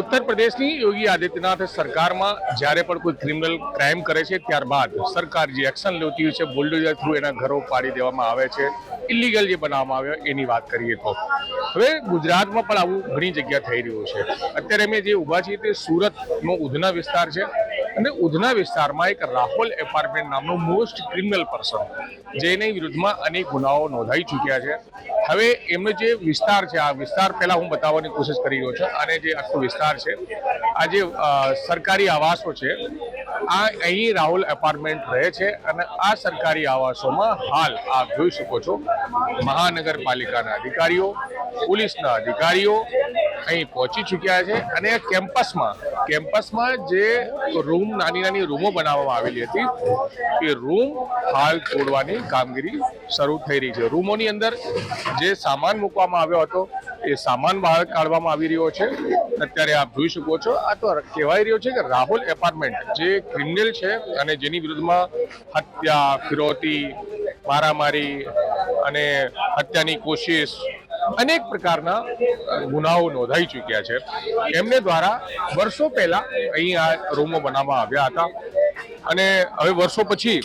ઉત્તર પ્રદેશની યોગી આદિત્યનાથ સરકારમાં જ્યારે પણ કોઈ ક્રિમિનલ ક્રાઇમ કરે છે, ત્યારબાદ સરકાર જે એક્શન લેતી હોય છે બુલડોઝર થ્રુ એના ઘરો પાડી દેવામાં આવે છે ઇલીગલ જે બનાવવામાં આવે એની વાત કરીએ તો. હવે ગુજરાતમાં પણ આવું ઘણી જગ્યા થઈ રહ્યું છે. અત્યારે અમે જે ઊભા છીએ તે સુરતનો ઉધના વિસ્તાર છે. અને ઉધના વિસ્તારમાં એક રાહુલ એપાર્ટમેન્ટ નામનો મોસ્ટ ક્રિમિનલ પર્સન, જેની વિરુદ્ધમાં અનેક ગુનાઓ નોંધાઈ ચૂક્યા છે. હવે એમનો જે વિસ્તાર છે, આ વિસ્તાર પહેલા હું બતાવવાની કોશિશ કરી રહ્યો છું. અને જે આખો વિસ્તાર છે, આ જે સરકારી આવાસો છે, આ અહીં રાહુલ એપાર્ટમેન્ટ રહે છે અને આ સરકારી આવાસોમાં હાલ આપ જોઈ શકો છો, મહાનગરપાલિકાના અધિકારીઓ, પોલીસના અધિકારીઓ અહીં પહોંચી ચૂક્યા છે અને કેમ્પસમાં કેમ્પસમાં જે રૂમ, નાની નાની રૂમો બનાવવામાં આવેલી હતી, એ રૂમ હાલ તોડવાની કામગીરી શરૂ થઈ રહી છે. રૂમોની અંદર જે સામાન મૂકવામાં આવ્યો હતો, એ સામાન બહાર કાઢવામાં આવી રહ્યો છે. અત્યારે આપ જોઈ શકો છો, આ તો કહેવાય રહ્યો છે કે રાહુલ એપાર્ટમેન્ટ, જે ક્રિમિનલ છે અને જેની વિરુદ્ધમાં હત્યા, ફિરોતી, મારામારી અને હત્યાની કોશિશ અનેક પ્રકારના ગુનાઓ નોંધાઈ ચૂક્યા છે. એમને દ્વારા વર્ષો પહેલા અહીં આ રૂમો બનાવવામાં આવ્યા હતા. અને હવે વર્ષો પછી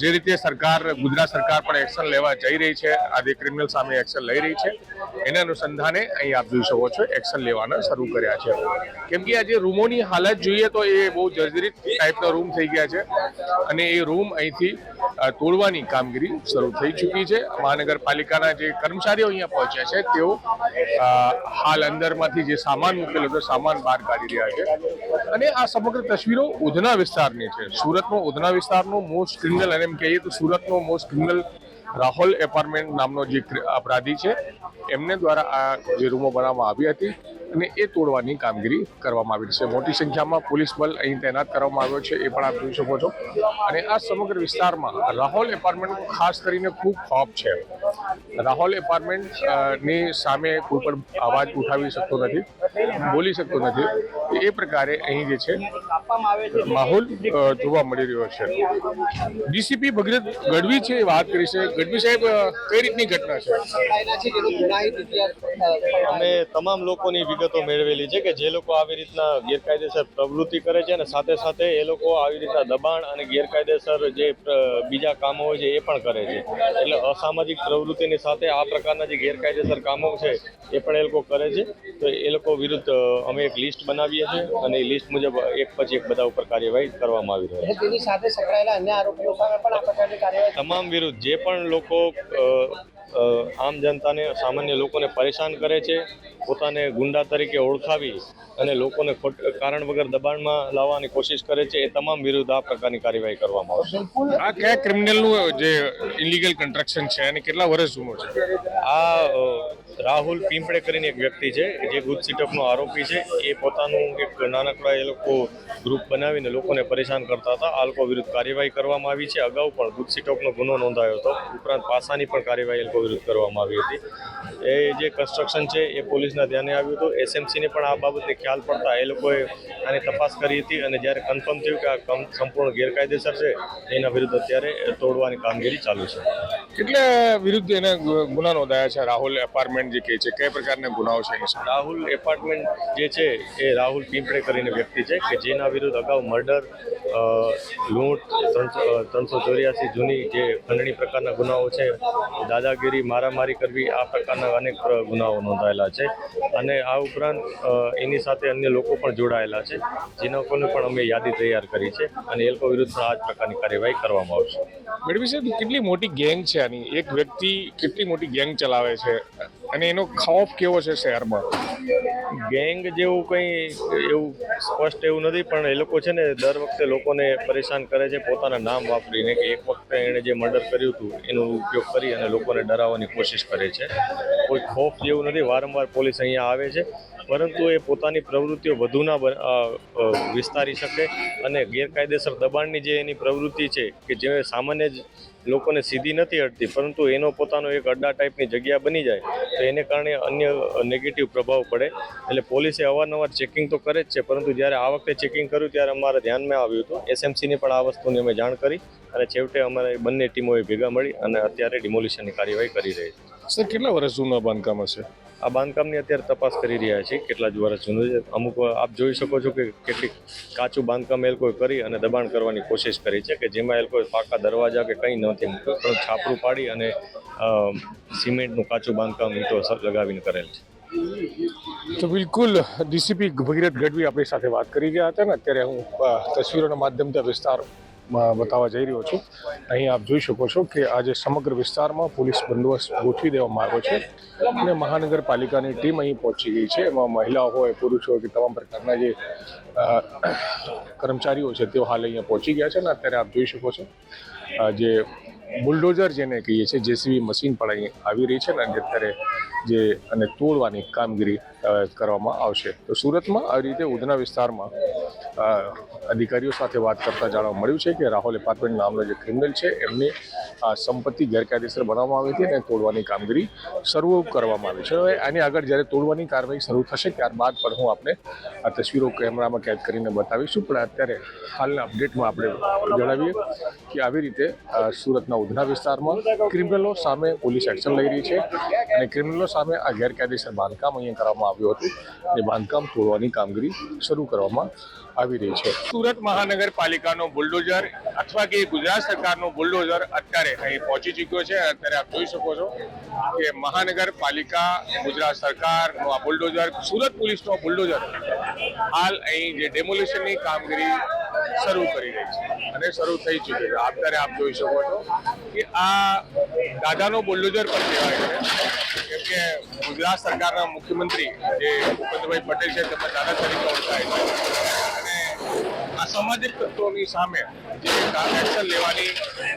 જે રીતે સરકાર, ગુજરાત સરકાર પણ એક્શન લેવા જઈ રહી છે આજે ક્રિમિનલ સામે એક્શન લઈ રહી છે, એના અનુસંધાને અહીં આપ જોઈ શકો છો એક્શન લેવાના શરૂ કર્યા છે. કેમ કે આજે રૂમોની હાલત જોઈએ તો એ બહુ જર્જરિત ટાઈપના રૂમ થઈ ગયા છે. અને એ રૂમ અહીંથી તોડવાની કામગીરી શરૂ થઈ ચૂકી છે. મહાનગરપાલિકાના જે કર્મચારીઓ અહીંયા પહોંચ્યા છે, તેઓ હાલ અંદરમાંથી જે સામાન મૂકેલો છે, સામાન બહાર કાઢી રહ્યા છે. અને આ સમગ્ર તસવીરો ઉધના વિસ્તારની છે. સુરતનો ઉધના વિસ્તારનો મોસ્ટ ક્રિમિનલ, અને એમ કહીએ તો સુરતનો મોસ્ટ ક્રિમિનલ રાહુલ એપાર્ટમેન્ટ નામનો જે અપરાધી છે, એમને દ્વારા આ જે રૂમો બનાવવામાં આવી હતી. અને એ તોડવાની કામગીરી કરવામાં આવી છે. મોટી સંખ્યામાં પોલીસ બલ અહીં તૈનાત કરવામાં આવ્યો છે, એ પણ આપ જોઈ શકો છો. અને આ સમગ્ર વિસ્તારમાં રાહોલ એપાર્ટમેન્ટ ખાસ કરીને ખૂબ ખોફ છે. રાહોલ એપાર્ટમેન્ટની સામે કોઈ પણ અવાજ ઉઠાવી શકતો નથી. બોલી શકતો નથી. એ પ્રકારે અહીં જે છે, માહોલ જોવા મળી રહ્યો છે. ડીસીપી ભગીરથ ગઢવી છે વાત કરી છે. ગઢવી સાહેબ કઈ રીતની ઘટના છે? અમે તમામ લોકોની વિગતો મેળવેલી છે કે જે લોકો આવી રીતના ગેરકાયદેસર પ્રવૃત્તિ કરે છે અને સાથે સાથે એ લોકો આવી રીતના દબાણ અને ગેરકાયદેસર જે બીજા કામો હોય છે એ પણ કરે છે. એટલે અસામાજિક પ્રવૃત્તિની સાથે આ પ્રકારના જે ગેરકાયદેસર કામો છે એ પણ એ લોકો કરે છે. તો એ લોકો વિરુદ્ધ અ, અમે એક લિસ્ટ બનાવીએ છીએ અને એ લિસ્ટ મુજબ એક પછી એક બધા ઉપર કાર્યવાહી કરવામાં આવી રહી છે તેની સાથે સંકળાયેલા અન્ય આરોપીઓ સામે પણ આ પ્રકારની કાર્યવાહી તમામ વિરુદ્ધ જે પણ લોકો આમ જનતાને સામાન્ય લોકોને પરેશાન કરે છે પોતાને ગુંડા તરીકે ઓળખાવી અને લોકોને ખોટ કારણ વગર દબાણમાં લાવવાની કોશિશ કરે છે એ તમામ વિરુદ્ધ આ પ્રકારની કાર્યવાહી કરવામાં આવશે આ કયા ક્રિમિનલનું જે ઇલીગલ કન્સ્ટ્રક્શન છે અને કેટલા વર્ષ જૂનું છે? આ રાહુલ પીંપડે કરીને એક વ્યક્તિ છે, જે ગુજ સિટઅપનો આરોપી છે. એ પોતાનું એક નાનકડા એ લોકો ગ્રુપ બનાવીને લોકોને પરેશાન કરતા હતા. આ લોકો વિરુદ્ધ કાર્યવાહી કરવામાં આવી છે. અગાઉ પણ ગુજ સિટઅપનો ગુનો નોંધાયો હતો. ઉપરાંત પાસાની પણ કાર્યવાહી એ લોકો વિરુદ્ધ કરવામાં આવી હતી. એ જે કન્સ્ટ્રક્શન છે, એ પોલીસના ધ્યાને આવ્યું હતું. એસએમસીને પણ આ બાબતે ખ્યાલ પડતા એ લોકોએ આની તપાસ કરી હતી અને જ્યારે કન્ફર્મ થયું કે આ સંપૂર્ણ ગેરકાયદેસર છે, એના વિરુદ્ધ અત્યારે તોડવાની કામગીરી ચાલુ છે. કેટલા વિરુદ્ધ એને ગુના નોંધાયા છે? રાહુલ એપાર્ટમેન્ટ જે કહે છે કયા પ્રકારના ગુનાઓ છે એની રાહુલ એપાર્ટમેન્ટ જે છે એ રાહુલ પીંપળે કરીને વ્યક્તિ છે કે જેના વિરુદ્ધ અગાઉ મર્ડર લૂંટ ત્રણસો ચોર્યાસી જૂની જે ખંડણી પ્રકારના ગુનાઓ છે દાદાગીરી મારામારી કરવી આ પ્રકારના અનેક ગુનાઓ નોંધાયેલા છે. અને આ ઉપરાંત એની સાથે અન્ય લોકો પણ જોડાયેલા છે જેના લોકોને પણ અમે યાદી તૈયાર કરી છે અને એ લોકો વિરુદ્ધ આ જ પ્રકારની કાર્યવાહી કરવામાં આવશે. મેડમ સાહેબ કેટલી મોટી ગેંગ છે આની? એક વ્યક્તિ કેટલી મોટી ગેંગ ચલાવે છે? અને એનો ખોફ કેવો છે શહેરમાં? ગેંગ જેવું કંઈ એવું સ્પષ્ટ એવું નથી, પણ એ લોકો છે ને દર વખતે લોકોને પરેશાન કરે છે, પોતાના નામ વાપરીને કે એક વખતે એણે જે મર્ડર કર્યું હતું, એનો ઉપયોગ કરી અને લોકોને ડરાવવાની કોશિશ કરે છે. કોઈ ખોફ જેવું નથી, વારંવાર પોલીસ અહીંયા આવે છે, પરંતુ એ પોતાની પ્રવૃત્તિઓ વધુ ના વિસ્તારી શકે અને ગેરકાયદેસર દબાણની જે એની પ્રવૃત્તિ છે, કે જે સામાન્ય જ લોકોને સીધી નથી અડતી પરંતુ એનો પોતાનો એક અડ્ડા ટાઈપની જગ્યા બની જાય, તો એને કારણે અન્ય નેગેટિવ પ્રભાવ પડે. એટલે પોલીસે અવારનવાર ચેકિંગ તો કરે જ છે, પરંતુ જ્યારે આ વખતે ચેકિંગ કર્યું, ત્યારે અમારે ધ્યાનમાં આવ્યું હતું. એસએમસીને પણ આ વસ્તુની અમે જાણ કરી અને છેવટે અમારે બંને ટીમોએ ભેગા મળી અને અત્યારે ડિમોલિશનની કાર્યવાહી કરી રહી છે. સર, કેટલા વર્ષ જૂના બાંધકામ હશે? આ બાંધકામની અત્યારે તપાસ કરી રહ્યા છે કેટલા જ વર્ષ જૂનું છે. અમુક, આપ જોઈ શકો છો કે કેટલીક કાચું બાંધકામ એ લોકોએ કરી અને દબાણ કરવાની કોશિશ કરી છે કે જેમાં એ લોકોએ પાકા દરવાજા કે કંઈ નથી મૂક્યું પણ છાપરું પાડી અને સિમેન્ટનું કાચું બાંધકામ ઈંટો લગાવીને કરેલ છે. તો બિલકુલ, ડીસીપી ભગીરથ ગઢવી આપણી સાથે વાત કરી રહ્યા હતા ને, અત્યારે હું તસવીરોના માધ્યમથી વિસ્તાર બતાવવા જઈ રહ્યો છું. અહીં આપ જોઈ શકો છો કે આજે સમગ્ર વિસ્તારમાં પોલીસ બંદોબસ્ત ગોઠવી દેવામાં આવ્યો છે અને મહાનગરપાલિકાની ટીમ અહીં પહોંચી ગઈ છે. એમાં મહિલાઓ હોય, પુરુષો હોય કે તમામ પ્રકારના જે કર્મચારીઓ છે તેઓ હાલ અહીંયા પહોંચી ગયા છે અને અત્યારે આપ જોઈ શકો છો જે બુલડોઝર જેને કહીએ છીએ, જેસીબી મશીન પણ અહીં આવી રહી છે અને અત્યારે જે અને તોડવાની કામગીરી કરવામાં આવશે. તો સુરતમાં આવી રીતે ઉધના વિસ્તારમાં અધિકારીઓ સાથે વાત કરતા જાણવા મળ્યું છે કે રાહુલ એપાર્ટમેન્ટ નામનો જે ક્રિમિનલ છે, એમની સંપત્તિ ગેરકાયદેસર બનાવવામાં આવી હતી અને તોડવાની કામગીરી શરૂ કરવામાં આવી છે. હવે આની આગળ જ્યારે તોડવાની કાર્યવાહી શરૂ થશે, ત્યારબાદ પણ હું આપને આ તસવીરો કેમેરામાં કેદ કરીને બતાવીશું. પણ અત્યારે હાલના અપડેટમાં આપણે જણાવીએ કે આવી રીતે સુરતના ઉધના વિસ્તારમાં ક્રિમિનલો સામે પોલીસ એક્શન લઈ રહી છે અને ક્રિમિનલો સામે આ ગેરકાયદેસર બાંધકામ અહીંયા કરવામાં આવ્યું હતું અને બાંધકામ તોડવાની કામગીરી શરૂ કરવામાં આવી રહી છે. સુરત મહાનગરપાલિકાનો બુલડોઝર અથવા કે ગુજરાત સરકારનો બુલડોઝર અત્યારે અહીં પહોંચી ચૂક્યો છે. અત્યારે આપ જોઈ શકો છો કે મહાનગરપાલિકા, ગુજરાત સરકારનો આ બુલડોઝર, સુરત પોલીસનો બુલડોઝર હાલ અહીં જે ડેમોલિશનની કામગીરી શરૂ કરી રહી છે અને શરૂ થઈ ચૂકી છે. અત્યારે આપ જોઈ શકો છો કે આ દાદાનો બુલડોઝર પણ કહેવાય છે. કે ગુજરાત સરકારના મુખ્યમંત્રી જે ભૂપેન્દ્રભાઈ પટેલ છે, તેમના દાદા તરીકે ઓળખાય છે. અને અસામાજિક તત્વોની સામે જે એક્શન લેવાની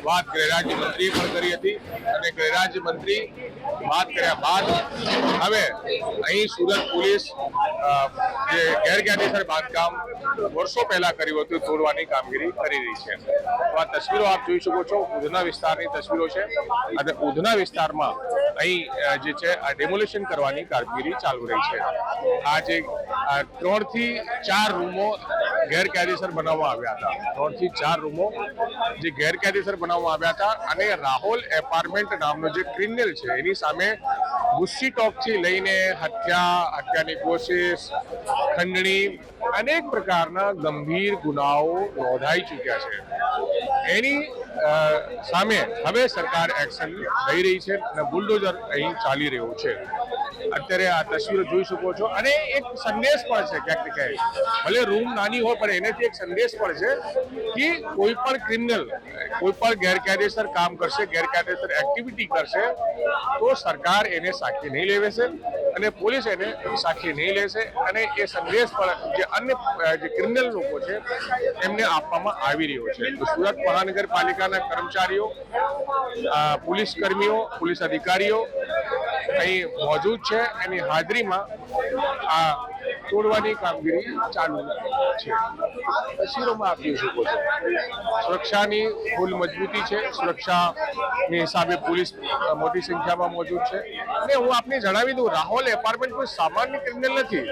વાત ગૃહરાજ્ય મંત્રીએ પણ કરી હતી અને ગૃહરાજ્ય મંત્રી વાત કર્યા બાદ હવે અહીં સુરત પોલીસ જે ગેરકાયદેસર બાંધકામ વર્ષો પહેલા કર્યું હતું, તોડવાની કામગીરી કરી રહી છે. તો આ તસવીરો આપ જોઈ શકો છો, ઉધના વિસ્તારની તસવીરો છે. અને ઉધના વિસ્તારમાં અહીં જે છે, આ ડેમોલિશન કરવાની કામગીરી ચાલુ રહી છે. આ જે ત્રણથી ચાર રૂમો ગેરકાયદેસર બનાવવામાં આવ્યા હતા. ત્રણથી ચાર રૂમો જે ગેરકાયદેસર બનાવવામાં આવ્યા હતા અને રાહુલ એપાર્ટમેન્ટ નામનો જે ક્રિમિનલ છે, એની સામે ગુસ્સી ટોકથી લઈને હત્યા, હત્યાની કોશિશ, ખંડણી અનેક પ્રકારના ગંભીર ગુનાઓ નોંધાઈ ચૂક્યા છે. એની સામે હવે સરકાર એક્શન લઈ રહી છે અને બુલડોઝર અહીં ચાલી રહ્યું છે. અત્યારે આ તસવીરો જોઈ શકો છો અને એક સંદેશ પણ છે ક્યાંક ને ક્યાંક. ભલે રૂમ નાની હોય પણ એનાથી એક સંદેશ પણ છે કે કોઈ પણ ક્રિમિનલ, કોઈ પણ ગેરકાયદેસર કામ કરશે, ગેરકાયદેસર એક્ટિવિટી કરશે, તો સરકાર એને સાક્ષી નહીં લેવે છે. અને પોલીસ એને સાખી નહીં લેશે અને એ સંદેશ પણ જે અન્ય જે ક્રિમિનલ લોકો છે, એમને આપવામાં આવી રહ્યો છે. તો સુરત મહાનગરપાલિકાના કર્મચારીઓ પોલીસ કર્મીઓ, પોલીસ અધિકારીઓ અહીં મોજૂદ છે. એની હાજરીમાં આ તોડવાની કામગીરી ચાલુ છે. તસવીરોમાં આપ શકો છો. સુરક્ષાની ફૂલ મજબૂતી છે. સુરક્ષાની હિસાબે પોલીસ મોટી સંખ્યામાં મોજૂદ છે. અને હું આપને જણાવી દઉં, રાહોલ એપાર્ટમેન્ટ કોઈ સામાન્ય ક્રિમિનલ નથી.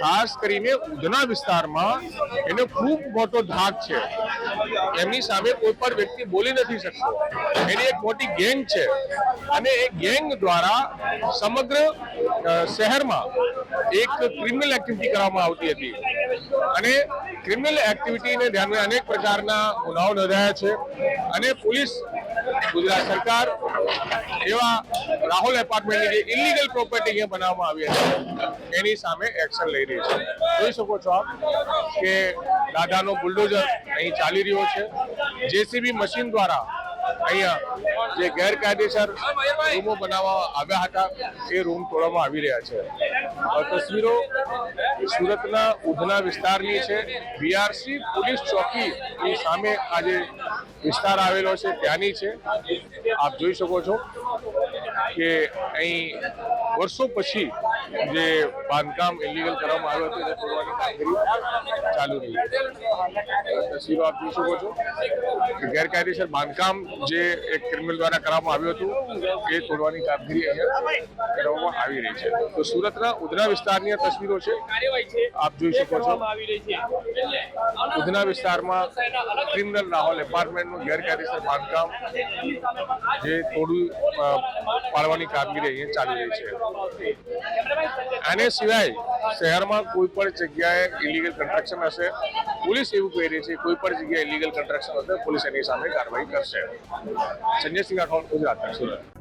ખાસ કરીને ઉધના વિસ્તારમાં એનો ખૂબ મોટો ધાક છે. એમની સામે કોઈ પણ વ્યક્તિ બોલી નથી શકતો. એની એક મોટી ગેંગ છે. અને એ ગેંગ દ્વારા સમગ્ર શહેરમાં એક ક્રિમિનલ એક્ટિવિટી કરવામાં આવતી હતી. અને ક્રિમિનલ એક્ટિવિટીને ધ્યાને અનેક પ્રકારના ગુનાઓ નોંધાયા છે. અને પોલીસ, ગુજરાત સરકાર એવા રાહુલ એપાર્ટમેન્ટની જે ઇલીગલ પ્રોપર્ટી અહીંયા બનાવવામાં આવી હતી, એની સામે એક્શન લઈ રહી છે. જોઈ શકો છો આપ કે દાદાનો બુલડોઝર અહીં ચાલી રહ્યો છે. જેસીબી મશીન દ્વારા અહીંયા જે ગેરકાયદેસર રૂમો બનાવવા આવ્યા હતા એ રૂમ તોડવામાં આવી રહ્યા છે. આ તસવીરો સુરતના ઉધના વિસ્તારની છે. બીઆરસી પોલીસ ચોકીની સામે આજે વિસ્તાર આવેલો છે ત્યાંની છે. આપ જોઈ શકો છો કે અહીં વર્ષો પછી જે બાંધકામ ઇલીગલ કરવામાં આવ્યું હતું તે તોડવાની કામગીરી ચાલુ રહી. તસવીરો આપ જોઈ શકો છો. કે ગેરકાયદેસર બાંધકામ જે એક ક્રિમિનલ દ્વારા કરવામાં આવ્યું હતું એ તોડવાની કામગીરી અહીંયા કરવામાં આવી રહી છે. તો સુરતના ઉધના વિસ્તારની તસવીરો છે આપ જોઈ શકો છો. ઉધના વિસ્તારમાં ક્રિમિનલ રાહુલ એપાર્ટમેન્ટનું ગેરકાયદેસર બાંધકામ જે તોડવું અ, પાડવાની કામગીરી અહીંયા ચાલી રહી છે. આને સિવાય શહેરમાં કોઈ પણ જગ્યાએ ઇલીગલ કન્સ્ટ્રક્શન હશે પોલીસ એવું કહી રહી છે, કોઈ પણ જગ્યાએ ઇલીગલ કન્સ્ટ્રક્શન હશે પોલીસ એની સામે કાર્યવાહી કરશે. સંજયસિંહ રાઠોડ, ગુજરાત. સુરત